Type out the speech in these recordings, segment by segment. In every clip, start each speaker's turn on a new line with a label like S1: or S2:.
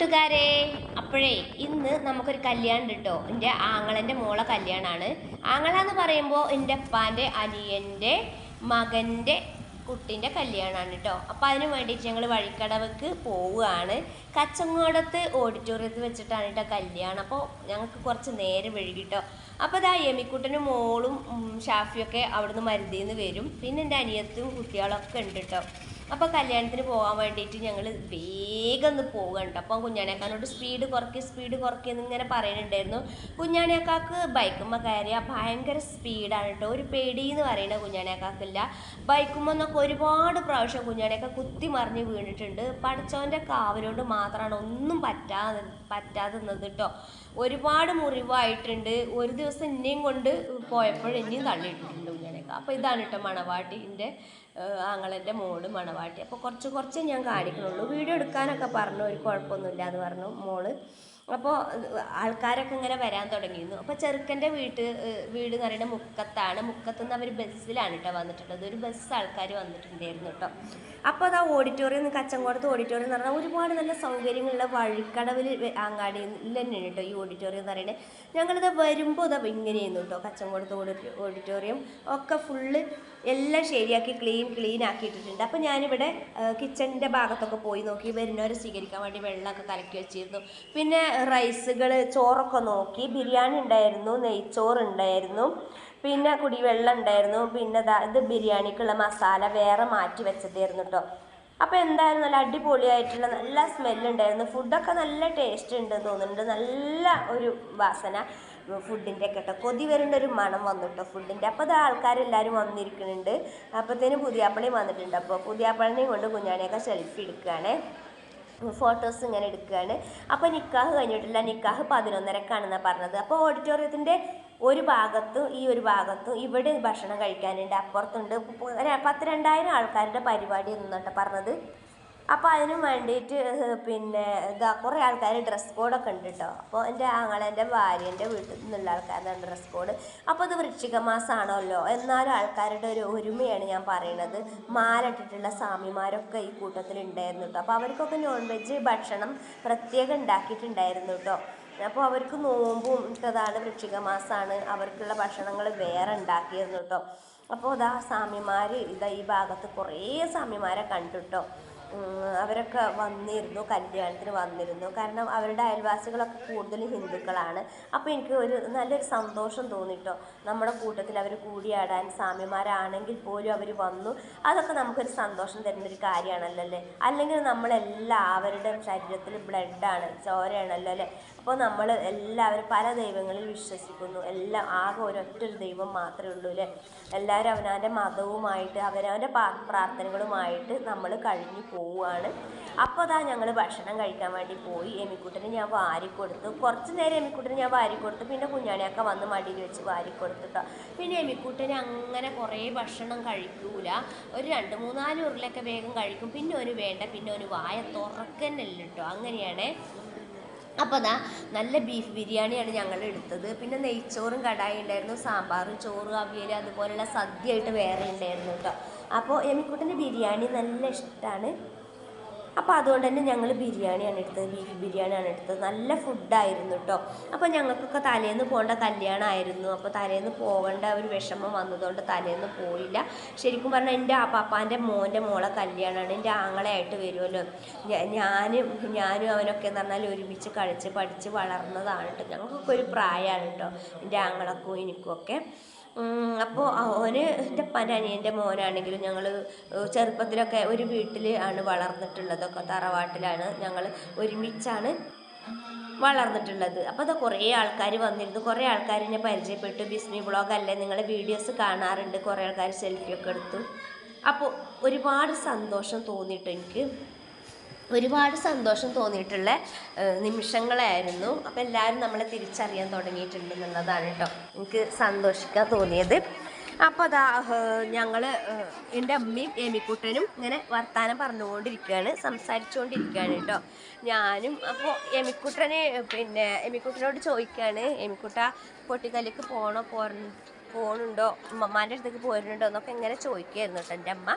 S1: കൂട്ടുകാരെ അപ്പോഴേ ഇന്ന് നമുക്കൊരു കല്യാണം കിട്ടോ എന്റെ ആങ്ങളന്റെ മോളെ കല്യാണമാണ് ആങ്ങള എന്ന് പറയുമ്പോൾ എന്റെ അപ്പാന്റെ അനിയന്റെ മകന്റെ കുട്ടിന്റെ കല്യാണമാണ് കേട്ടോ അപ്പം അതിന് വേണ്ടിയിട്ട് ഞങ്ങൾ വഴിക്കടവക്ക് പോവുകയാണ്. കച്ചങ്ങോടത്ത് ഓഡിറ്റോറിയത്തിൽ വെച്ചിട്ടാണ് കേട്ടോ കല്യാണം. അപ്പോൾ ഞങ്ങൾക്ക് കുറച്ച് നേരം വഴുകിട്ടോ അപ്പോൾ ഇതാ യമിക്കുട്ടനും മോളും ഷാഫിയൊക്കെ അവിടുന്ന് മരുതിയിൽ നിന്ന് വരും. പിന്നെ എന്റെ അനിയത്തും കുട്ടികളൊക്കെ ഉണ്ട് കേട്ടോ അപ്പോൾ കല്യാണത്തിന് പോകാൻ വേണ്ടിയിട്ട് ഞങ്ങൾ വേഗം ഒന്ന് പോകണ്ട അപ്പം കുഞ്ഞാണിയാക്കാനോട് സ്പീഡ് കുറയ്ക്ക് സ്പീഡ് കുറയ്ക്കെന്ന് ഇങ്ങനെ പറയുന്നുണ്ടായിരുന്നു കുഞ്ഞാണിയാക്കാക്ക് ബൈക്കുമ്മ കയറിയ ഭയങ്കര സ്പീഡാണ് കേട്ടോ ഒരു പേടി എന്ന് പറയുന്ന ബൈക്കുമ്മ എന്നൊക്കെ ഒരുപാട് പ്രാവശ്യം കുഞ്ഞാണിയൊക്കെ കുത്തി മറിഞ്ഞ് വീണിട്ടുണ്ട്. പഠിച്ചവന്റെ കാവലോണ്ട് മാത്രമാണ് ഒന്നും പറ്റാതെ പറ്റാതെ നിന്നത് കേട്ടോ ഒരുപാട് മുറിവായിട്ടുണ്ട്. ഒരു ദിവസം ഇന്നെയും കൊണ്ട് പോയപ്പോൾ ഇനിയും തള്ളിയിട്ടുണ്ട് കുഞ്ഞാണിയൊക്കെ. അപ്പോൾ ഇതാണ് കേട്ടോ മണവാട്ടിന്റെ ആങ്ങളന്റെ മോൾ മണവാട്ടി. അപ്പോൾ കുറച്ച് കുറച്ച് ഞാൻ കാണിക്കുന്നുള്ളൂ വീഡിയോ എടുക്കാനൊക്കെ പറഞ്ഞു. ഒരു കുഴപ്പമൊന്നുമില്ല എന്ന് പറഞ്ഞു മോൾ. അപ്പോൾ ആൾക്കാരൊക്കെ ഇങ്ങനെ വരാൻ തുടങ്ങിയിരുന്നു. അപ്പോൾ ചെറുക്കന്റെ വീട്ട് വീട് എന്ന് പറയുന്നത് മുക്കത്താണ്. മുക്കത്തു നിന്ന് അവർ ബസ്സിലാണ് കേട്ടോ വന്നിട്ടുള്ളത്. ഒരു ബസ് ആൾക്കാർ വന്നിട്ടുണ്ടായിരുന്നു കേട്ടോ. അപ്പോൾ അത് ആ ഓഡിറ്റോറിയം കച്ചങ്കോടത്ത് ഓഡിറ്റോറിയം എന്ന് പറഞ്ഞാൽ ഒരുപാട് നല്ല സൗകര്യങ്ങളുള്ള വഴിക്കടവിൽ അങ്ങാടിയിൽ തന്നെയാണ് കേട്ടോ ഈ ഓഡിറ്റോറിയം എന്ന് പറയുന്നത്. ഞങ്ങളിത് വരുമ്പോൾ ഇതാ ഇങ്ങനെയായിരുന്നു കേട്ടോ കച്ചങ്കോടത്ത് ഓഡി- ഓഡിറ്റോറിയം. ഒക്കെ ഫുള്ള് എല്ലാം ശരിയാക്കി ക്ലീൻ ക്ലീൻ ആക്കിയിട്ടിട്ടുണ്ട്. അപ്പോൾ ഞാനിവിടെ കിച്ചണിന്റെ ഭാഗത്തൊക്കെ പോയി നോക്കി. വരുന്നവരെ സ്വീകരിക്കാൻ വേണ്ടി വെള്ളമൊക്കെ കലക്കി വെച്ചിരുന്നു. പിന്നെ റൈസുകൾ ചോറൊക്കെ നോക്കി ബിരിയാണി ഉണ്ടായിരുന്നു നെയ്ച്ചോറ് ഉണ്ടായിരുന്നു പിന്നെ കുടിവെള്ളം ഉണ്ടായിരുന്നു പിന്നെ ഇത് ബിരിയാണിക്കുള്ള മസാല വേറെ മാറ്റി വെച്ചതായിരുന്നു കേട്ടോ അപ്പോൾ എന്തായാലും നല്ല അടിപൊളിയായിട്ടുള്ള നല്ല സ്മെല്ലുണ്ടായിരുന്നു ഫുഡൊക്കെ നല്ല ടേസ്റ്റ് ഉണ്ട് തോന്നുന്നുണ്ട്. നല്ല ഒരു വാസന ഫുഡിന്റെ ഒക്കെ കേട്ടോ കൊതി വരേണ്ട ഒരു മണം വന്നു കേട്ടോ ഫുഡിന്റെ അപ്പോൾ അത് ആൾക്കാരെല്ലാവരും വന്നിരിക്കുന്നുണ്ട്. അപ്പോഴത്തേനും പുതിയാപ്പളയും വന്നിട്ടുണ്ട്. അപ്പോൾ പുതിയാപ്പളിനെയും കൊണ്ട് കുഞ്ഞാണിയൊക്കെ സെൽഫി എടുക്കുകയാണ് ഫോട്ടോസ് ഇങ്ങനെ എടുക്കുകയാണ്. അപ്പോൾ നിക്കാഹ് കഴിഞ്ഞിട്ടില്ല. നിക്കാഹ് പതിനൊന്നരക്കാണെന്നാണ് പറഞ്ഞത്. അപ്പോൾ ഓഡിറ്റോറിയത്തിന്റെ ഒരു ഭാഗത്തും ഈ ഒരു ഭാഗത്തും ഇവിടെ ഭക്ഷണം കഴിക്കാനുണ്ട്. അപ്പുറത്തുണ്ട് പത്ത് രണ്ടായിരം ആൾക്കാരുടെ പരിപാടി എന്നിട്ട് പറഞ്ഞത്? അപ്പോൾ അതിന് വേണ്ടിയിട്ട് പിന്നെ ഇതാ കുറേ ആൾക്കാർ ഡ്രസ് കോഡൊക്കെ ഉണ്ട് കേട്ടോ അപ്പോൾ എന്റെ ആങ്ങളെന്റെ ഭാര്യന്റെ വീട്ടിൽ നിന്നുള്ള ആൾക്കാരുടെ ഡ്രസ് കോഡ് അപ്പോൾ ഇത് വൃശ്ചിക മാസമാണല്ലോ എന്നാലും ആൾക്കാരുടെ ഒരു ഒരുമയാണ് ഞാൻ പറയണത്. മാലിട്ടിട്ടുള്ള സ്വാമിമാരൊക്കെ ഈ കൂട്ടത്തിൽ ഉണ്ടായിരുന്നു കേട്ടോ അപ്പോൾ അവർക്കൊക്കെ നോൺ വെജ് ഭക്ഷണം പ്രത്യേകം ഉണ്ടാക്കിയിട്ടുണ്ടായിരുന്നു കേട്ടോ അപ്പോൾ അവർക്ക് നോമ്പും ഇട്ടതാണ് വൃശ്ചിക മാസമാണ് അവർക്കുള്ള ഭക്ഷണങ്ങൾ വേറെ ഉണ്ടാക്കിയിരുന്നു കേട്ടോ അപ്പോൾ ഇതാ സ്വാമിമാർ ഇതാ ഈ ഭാഗത്ത് കുറേ സ്വാമിമാരെ കണ്ടു കേട്ടോ അവരൊക്കെ വന്നിരുന്നു കല്യാണത്തിന് വന്നിരുന്നു. കാരണം അവരുടെ അയൽവാസികളൊക്കെ കൂടുതലും ഹിന്ദുക്കളാണ്. അപ്പോൾ എനിക്ക് ഒരു നല്ലൊരു സന്തോഷം തോന്നിട്ടോ. നമ്മുടെ കൂട്ടത്തിൽ അവർ കൂടിയാടാൻ സ്വാമിമാരാണെങ്കിൽ പോലും അവർ വന്നു. അതൊക്കെ നമുക്കൊരു സന്തോഷം തരുന്നൊരു കാര്യമാണല്ലോ അല്ലേ? അല്ലെങ്കിൽ നമ്മളെല്ലാവരുടെ ശരീരത്തിൽ ബ്ലഡാണ് ചോരയാണല്ലോ അല്ലേ? അപ്പോൾ നമ്മൾ എല്ലാവരും പല ദൈവങ്ങളിൽ വിശ്വസിക്കുന്നു. എല്ലാം ആകെ ഒരൊറ്റ ഒരു ദൈവം മാത്രമേ ഉള്ളൂ അല്ലേ? എല്ലാവരും അവനവന്റെ മതവുമായിട്ട് അവനവന്റെ പ്രാർത്ഥനകളുമായിട്ട് നമ്മൾ കഴിഞ്ഞു പോവുകയാണ്. അപ്പോൾ അതാ ഞങ്ങൾ ഭക്ഷണം കഴിക്കാൻ വേണ്ടി പോയി. എമിക്കുട്ടന് ഞാൻ വാരിക്കൊടുത്തു. കുറച്ച് നേരം എമിക്കുട്ടന് ഞാൻ വാരിക്കൊടുത്തു. പിന്നെ കുഞ്ഞാണിയൊക്കെ വന്ന് മടിയിൽ വെച്ച് വാരിക്കൊടുത്തിട്ടോ പിന്നെ എമിക്കുട്ടന് അങ്ങനെ കുറേ ഭക്ഷണം കഴിക്കൂല. ഒരു രണ്ട് മൂന്നാൽ ഉരുളൊക്കെ വേഗം കഴിക്കും. പിന്നെ ഒരു വേണ്ട പിന്നെ ഒരു വായ തുറക്കന്നല്ല കേട്ടോ അങ്ങനെയാണേ. അപ്പോൾ ദാ നല്ല ബീഫ് ബിരിയാണിയാണ് ഞങ്ങൾ എടുത്തത്. പിന്നെ നെയ്ച്ചോറും കടായി ഉണ്ടായിരുന്നു സാമ്പാറും ചോറും അവിയൽ അതുപോലെയുള്ള സദ്യയായിട്ട് വേറെ ഉണ്ടായിരുന്നു കേട്ടോ അപ്പോൾ എമിക്കുട്ടന്റെ ബിരിയാണി നല്ല ഇഷ്ടമാണ് അപ്പോൾ അതുകൊണ്ട് തന്നെ ഞങ്ങൾ ബിരിയാണിയാണ് എടുത്തത് ബീഫ് ബിരിയാണിയാണ് എടുത്തത്. നല്ല ഫുഡായിരുന്നു കേട്ടോ അപ്പോൾ ഞങ്ങൾക്കൊക്കെ തലേന്ന് പോകേണ്ട കല്യാണമായിരുന്നു അപ്പോൾ തലേന്ന് പോകേണ്ട ഒരു വിഷമം വന്നതുകൊണ്ട് തലേന്ന് പോയില്ല. ശരിക്കും പറഞ്ഞാൽ എന്റെ ആ പാപ്പാന്റെ മോന്റെ മോളെ കല്യാണമാണ് എന്റെ ആങ്ങളെയായിട്ട് വരുമല്ലോ. ഞാനും ഞാനും അവനൊക്കെ എന്ന് പറഞ്ഞാൽ ഒരുമിച്ച് കളിച്ച് പഠിച്ച് വളർന്നതാണ് കേട്ടോ ഞങ്ങൾക്കൊക്കെ ഒരു പ്രായമാണ് കേട്ടോ എന്റെ ആങ്ങളക്കും എനിക്കും ഒക്കെ. അപ്പോൾ അവന് എന്റെ ഉപ്പാന്റെ അനിയന്റെ മോനാണെങ്കിലും ഞങ്ങൾ ചെറുപ്പത്തിലൊക്കെ ഒരു വീട്ടിൽ ആണ് വളർന്നിട്ടുള്ളതൊക്കെ തറവാട്ടിലാണ് ഞങ്ങൾ ഒരുമിച്ചാണ് വളർന്നിട്ടുള്ളത്. അപ്പോൾ അത് കുറേ ആൾക്കാർ വന്നിരുന്നു. കുറേ ആൾക്കാർ എന്നെ പരിചയപ്പെട്ടു. ബിസ്മി ബ്ലോഗ് അല്ലേ? നിങ്ങളെ വീഡിയോസ് കാണാറുണ്ട്. കുറേ ആൾക്കാർ സെൽഫിയൊക്കെ എടുത്തു. അപ്പോൾ ഒരുപാട് സന്തോഷം തോന്നിയിട്ട് എനിക്ക്. ഒരുപാട് സന്തോഷം തോന്നിയിട്ടുള്ള നിമിഷങ്ങളായിരുന്നു. അപ്പോൾ എല്ലാവരും നമ്മളെ തിരിച്ചറിയാൻ തുടങ്ങിയിട്ടുണ്ട് എന്നുള്ളതാണ് കേട്ടോ എനിക്ക് സന്തോഷിക്കാൻ തോന്നിയത്. അപ്പോൾ അതാ ഞങ്ങൾ എന്റെ അമ്മയും എമിക്കുട്ടനും ഇങ്ങനെ വർത്തമാനം പറഞ്ഞുകൊണ്ടിരിക്കുകയാണ് സംസാരിച്ചുകൊണ്ടിരിക്കുകയാണ് കേട്ടോ ഞാനും അപ്പോൾ എമിക്കുട്ടനെ പിന്നെ എമിക്കുട്ടനോട് ചോദിക്കുകയാണ് എമിക്കുട്ട പൊട്ടിക്കല്ലിക്ക് പോകണോ പോരണ പോകണുണ്ടോ ഉമ്മമാന്റെ അടുത്തേക്ക് പോരുന്നുണ്ടോ എന്നൊക്കെ ഇങ്ങനെ ചോദിക്കുകയായിരുന്നു കേട്ടോ എന്റെ അമ്മ.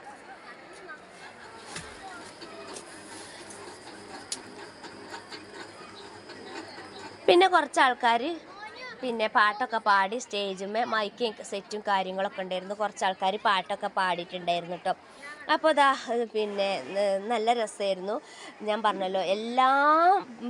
S1: പിന്നെ കുറച്ച് ആൾക്കാർ പിന്നെ പാട്ടൊക്കെ പാടി സ്റ്റേജുമേ മൈക്കും സെറ്റും കാര്യങ്ങളൊക്കെ ഉണ്ടായിരുന്നു. കുറച്ച് ആൾക്കാർ പാട്ടൊക്കെ പാടിയിട്ടുണ്ടായിരുന്നു കേട്ടോ. അപ്പോൾ ദാ പിന്നെ നല്ല രസമായിരുന്നു ഞാൻ പറഞ്ഞല്ലോ എല്ലാ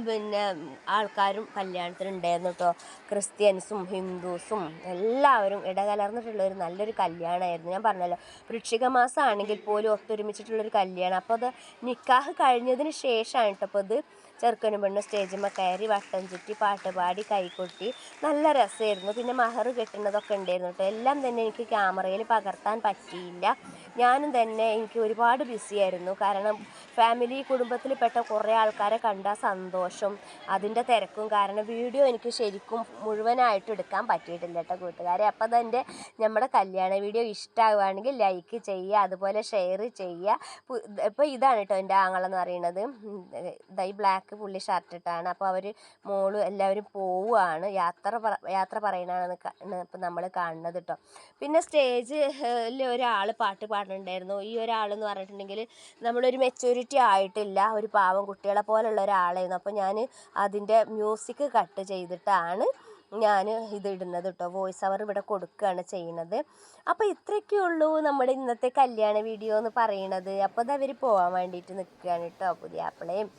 S1: പിന്നെ ആൾക്കാരും കല്യാണത്തിന് ഉണ്ടായിരുന്നു കേട്ടോ ക്രിസ്ത്യൻസും ഹിന്ദുസും എല്ലാവരും ഇടകലർന്നിട്ടുള്ള ഒരു നല്ലൊരു കല്യാണമായിരുന്നു ഞാൻ പറഞ്ഞല്ലോ വൃക്ഷിക മാസമാണെങ്കിൽ പോലും ഒത്തൊരുമിച്ചിട്ടുള്ളൊരു കല്യാണം. അപ്പോൾ അത് നിക്കാഹ് കഴിഞ്ഞതിന് ശേഷമാണ് കേട്ടോ അപ്പോൾ ഇത് ചെറുക്കനും പെണ്ണ് സ്റ്റേജിമ്മ കയറി വട്ടം ചുറ്റി പാട്ട് പാടി കൈകൊട്ടി നല്ല രസമായിരുന്നു പിന്നെ മഹർ കെട്ടുന്നതൊക്കെ ഉണ്ടായിരുന്നു കേട്ടോ എല്ലാം തന്നെ എനിക്ക് ക്യാമറയിൽ പകർത്താൻ പറ്റിയില്ല. ഞാനും തന്നെ എനിക്ക് ഒരുപാട് ബിസിയായിരുന്നു കാരണം ഫാമിലി കുടുംബത്തിൽപ്പെട്ട കുറേ ആൾക്കാരെ കണ്ട സന്തോഷം അതിന്റെ തിരക്കും. കാരണം വീഡിയോ എനിക്ക് ശരിക്കും മുഴുവനായിട്ട് എടുക്കാൻ പറ്റിയിട്ടില്ല കേട്ടോ കൂട്ടുകാരെ. അപ്പോൾ അതെന്റെ നമ്മുടെ കല്യാണ വീഡിയോ ഇഷ്ടമാവുകയാണെങ്കിൽ ലൈക്ക് ചെയ്യുക അതുപോലെ ഷെയർ ചെയ്യുക. ഇപ്പോൾ ഇതാണ് കേട്ടോ എന്റെ ആങ്ങളെന്ന് പറയുന്നത്. ഇതായി ബ്ലാക്ക് പുള്ളി ഷർട്ട് ഇട്ടാണ്. അപ്പോൾ അവർ മോൾ എല്ലാവരും പോവുകയാണ്. യാത്ര യാത്ര പറയണതാണ് ഇപ്പം നമ്മൾ കാണുന്നത് കേട്ടോ. പിന്നെ സ്റ്റേജിൽ ഒരാൾ പാട്ട് പാടുന്നുണ്ടായിരുന്നു. ഈ ഒരാളെന്ന് പറഞ്ഞിട്ടുണ്ടെങ്കിൽ നമ്മളൊരു മെച്യൂരിറ്റി ആയിട്ടില്ല ഒരു പാവം കുട്ടികളെ പോലുള്ള ഒരാളായിരുന്നു. അപ്പോൾ ഞാൻ അതിന്റെ മ്യൂസിക് കട്ട് ചെയ്തിട്ടാണ് ഞാൻ ഇത് ഇടുന്നത് കേട്ടോ വോയിസ് അവർ ഇവിടെ കൊടുക്കുകയാണ് ചെയ്യുന്നത്. അപ്പോൾ ഇത്രയൊക്കെ ഉള്ളൂ നമ്മുടെ ഇന്നത്തെ കല്യാണ വീഡിയോ എന്ന് പറയുന്നത്. അപ്പോൾ അത് അവർ പോകാൻ വേണ്ടിയിട്ട് നിൽക്കുകയാണ് കേട്ടോ പുതിയ ആപ്പിളയും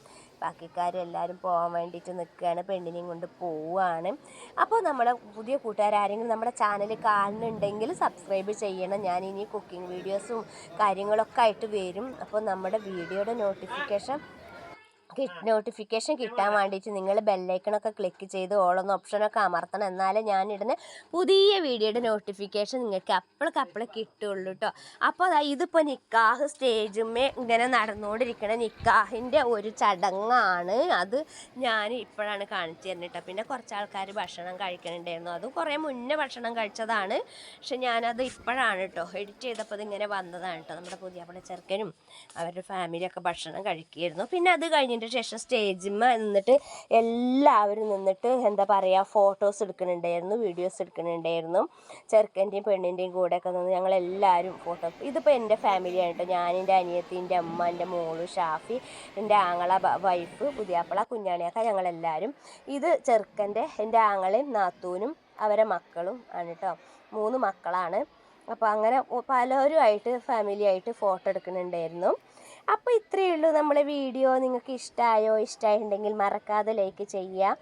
S1: ബാക്കിക്കാരും എല്ലാവരും പോകാൻ വേണ്ടിയിട്ട് നിൽക്കുകയാണ്. പെണ്ണിനെയും കൊണ്ട് പോവുകയാണ് അപ്പോൾ നമ്മുടെ പുതിയ കൂട്ടുകാരെങ്കിലും നമ്മുടെ ചാനൽ കാണുന്നുണ്ടെങ്കിൽ സബ്സ്ക്രൈബ് ചെയ്യണം. ഞാൻ ഇനി കുക്കിംഗ് വീഡിയോസും കാര്യങ്ങളൊക്കെ ആയിട്ട് വരും. അപ്പോൾ നമ്മുടെ വീഡിയോയുടെ നോട്ടിഫിക്കേഷൻ നോട്ടിഫിക്കേഷൻ കിട്ടാൻ വേണ്ടിയിട്ട് നിങ്ങൾ ബെല്ലൈക്കണൊക്കെ ക്ലിക്ക് ചെയ്ത് ഓളൊന്ന് ഓപ്ഷനൊക്കെ അമർത്തണം. എന്നാലേ ഞാനിടുന്ന പുതിയ വീഡിയോയുടെ നോട്ടിഫിക്കേഷൻ നിങ്ങൾക്ക് അപ്പോഴൊക്കെ അപ്പോൾ കിട്ടുള്ളൂ കേട്ടോ അപ്പോൾ ദാ ഇതിപ്പോൾ നിക്കാഹ് സ്റ്റേജുമേ ഇങ്ങനെ നടന്നുകൊണ്ടിരിക്കണ നിക്കാഹിന്റെ ഒരു ചടങ്ങാണ്. അത് ഞാൻ ഇപ്പോഴാണ് കാണിച്ചു തരുന്നത് കേട്ടോ പിന്നെ കുറച്ച് ആൾക്കാർ ഭക്ഷണം കഴിക്കണുണ്ടായിരുന്നു. അതും കുറേ മുന്നേ ഭക്ഷണം കഴിച്ചതാണ്. പക്ഷെ ഞാനത് ഇപ്പോഴാണ് കേട്ടോ എഡിറ്റ് ചെയ്തപ്പോൾ ഇതിങ്ങനെ വന്നതാണ് കേട്ടോ നമ്മുടെ പുതിയ ചെറുക്കനും അവരുടെ ഫാമിലിയൊക്കെ ഭക്ഷണം കഴിക്കുമായിരുന്നു പിന്നെ അത് കഴിഞ്ഞതിന് ശേഷം സ്റ്റേജിമ്മ നിന്നിട്ട് എല്ലാവരും നിന്നിട്ട് എന്താ പറയുക ഫോട്ടോസ് എടുക്കുന്നുണ്ടായിരുന്നു വീഡിയോസ് എടുക്കുന്നുണ്ടായിരുന്നു. ചെറുക്കന്റെയും പെണ്ണിന്റെയും കൂടെയൊക്കെ നിന്ന് ഞങ്ങളെല്ലാവരും ഫോട്ടോ ഇതിപ്പോൾ എന്റെ ഫാമിലി കേട്ടോ ഞാൻ എന്റെ അനിയത്തി എന്റെ അമ്മ എന്റെ മോൾ ഷാഫി എന്റെ ആങ്ങള വൈഫ് പുതിയാപ്പള കുഞ്ഞാണിയൊക്കെ ഞങ്ങളെല്ലാവരും ഇത് ചെറുക്കന്റെ എന്റെ ആങ്ങളെയും നാത്തൂനും അവരെ മക്കളും ആണ് കേട്ടോ മൂന്ന് മക്കളാണ്. അപ്പോൾ അങ്ങനെ പലരുമായിട്ട് ഫാമിലി ആയിട്ട് ഫോട്ടോ എടുക്കുന്നുണ്ടായിരുന്നു. അപ്പോൾ ഇത്രയേ ഉള്ളൂ. നമ്മളെ വീഡിയോ നിങ്ങൾക്ക് ഇഷ്ടമായോ ഇഷ്ടമായിട്ടുണ്ടെങ്കിൽ മറക്കാതെ ലൈക്ക് ചെയ്യുക.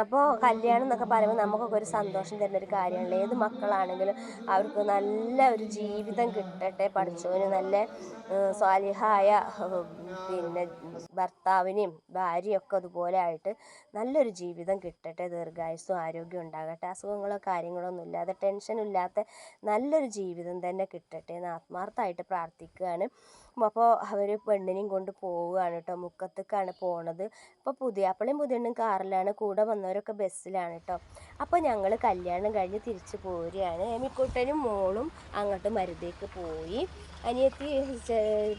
S1: അപ്പോൾ കല്യാണം എന്നൊക്കെ പറയുമ്പോൾ നമുക്കൊക്കെ ഒരു സന്തോഷം തരുന്ന ഒരു കാര്യമാണ് ഏത് മക്കളാണെങ്കിലും അവർക്ക് നല്ല ഒരു ജീവിതം കിട്ടട്ടെ പഠിച്ചവന് നല്ല സ്വാലിഹായ പിന്നെ ഭർത്താവിനെയും ഭാര്യയും ഒക്കെ അതുപോലെ ആയിട്ട് നല്ലൊരു ജീവിതം കിട്ടട്ടെ ദീർഘായുസ്സും ആരോഗ്യം ഉണ്ടാകട്ടെ അസുഖങ്ങളോ കാര്യങ്ങളോ ഇല്ലാതെ ടെൻഷനും ഇല്ലാത്ത നല്ലൊരു ജീവിതം തന്നെ കിട്ടട്ടെ എന്ന് ആത്മാർത്ഥമായിട്ട് പ്രാർത്ഥിക്കുകയാണ്. അപ്പോൾ അവർ പെണ്ണിനെയും കൊണ്ട് പോവുകയാണ് കേട്ടോ. മുക്കത്തേക്കാണ് പോണത്. അപ്പോൾ പുതിയാപ്പിളയും പുതിയണ്ണും കാറിലാണ്. കൂടെ വന്നവരൊക്കെ ബസ്സിലാണ് കേട്ടോ അപ്പോൾ ഞങ്ങൾ കല്യാണം കഴിഞ്ഞ് തിരിച്ച് പോരുകയാണ്. എമിക്കുട്ടനും മോളും അങ്ങോട്ട് മരുതേക്ക് പോയി. അനിയത്തി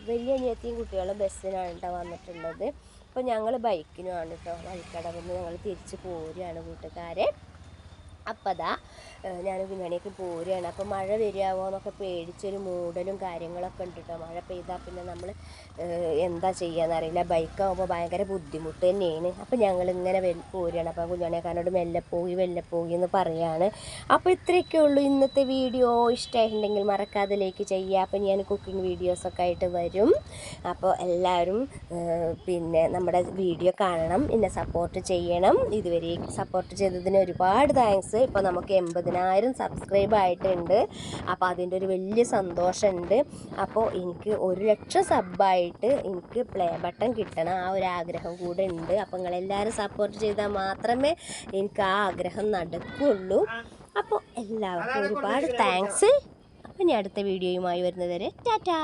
S1: വലിയ അനിയത്തിയും കുട്ടികളും ബസ്സിനാണ് കേട്ടോ വന്നിട്ടുള്ളത്. അപ്പോൾ ഞങ്ങൾ ബൈക്കിനുമാണ് കേട്ടോ വഴിക്കടവിൽ നിന്ന് ഞങ്ങൾ തിരിച്ച് പോരുകയാണ് കൂട്ടുകാരെ. അപ്പം അതാ ഞാൻ പിന്നണിയൊക്കെ പോരുകയാണ്. അപ്പോൾ മഴ വരികയാവോ എന്നൊക്കെ പേടിച്ചൊരു മൂടലും കാര്യങ്ങളൊക്കെ ഉണ്ട് കേട്ടോ മഴ പെയ്താൽ പിന്നെ നമ്മൾ എന്താ ചെയ്യാന്നറിയില്ല ബൈക്കാകുമ്പോൾ ഭയങ്കര ബുദ്ധിമുട്ട് തന്നെയാണ്. അപ്പോൾ ഞങ്ങൾ ഇങ്ങനെ പോരുകയാണ്. അപ്പോൾ കുഞ്ഞാണിയക്കാരനോട് മെല്ലെ പോയി മെല്ലെ പോയി എന്ന് പറയാണ്. അപ്പോൾ ഇത്രയൊക്കെ ഉള്ളൂ ഇന്നത്തെ വീഡിയോ. ഇഷ്ടമായിട്ടുണ്ടെങ്കിൽ മറക്കാതെ ലൈക്ക് ചെയ്യുക. അപ്പോൾ ഞാൻ കുക്കിംഗ് വീഡിയോസൊക്കെ ആയിട്ട് വരും. അപ്പോൾ എല്ലാവരും പിന്നെ നമ്മുടെ വീഡിയോ കാണണം. എന്നെ സപ്പോർട്ട് ചെയ്യണം. ഇതുവരെ സപ്പോർട്ട് ചെയ്തതിന് ഒരുപാട് താങ്ക്സ് ഇപ്പോൾ നമുക്ക് എൺപതിനായിരം സബ്സ്ക്രൈബ് ആയിട്ടുണ്ട്. അപ്പോൾ അതിന്റെ ഒരു വലിയ സന്തോഷമുണ്ട്. അപ്പോൾ എനിക്ക് ഒരു ലക്ഷം സബ്ബായിട്ട് എനിക്ക് പ്ലേ ബട്ടൺ കിട്ടണം. ആ ഒരു ആഗ്രഹം കൂടെ ഉണ്ട്. അപ്പോൾ നിങ്ങളെല്ലാവരും സപ്പോർട്ട് ചെയ്താൽ മാത്രമേ എനിക്ക് ആ ആഗ്രഹം നടക്കുള്ളൂ അപ്പോൾ എല്ലാവർക്കും ഒരുപാട് താങ്ക്സ് അപ്പോൾ ഞാൻ അടുത്ത വീഡിയോയുമായി വരുന്നവരെ ടാറ്റാ.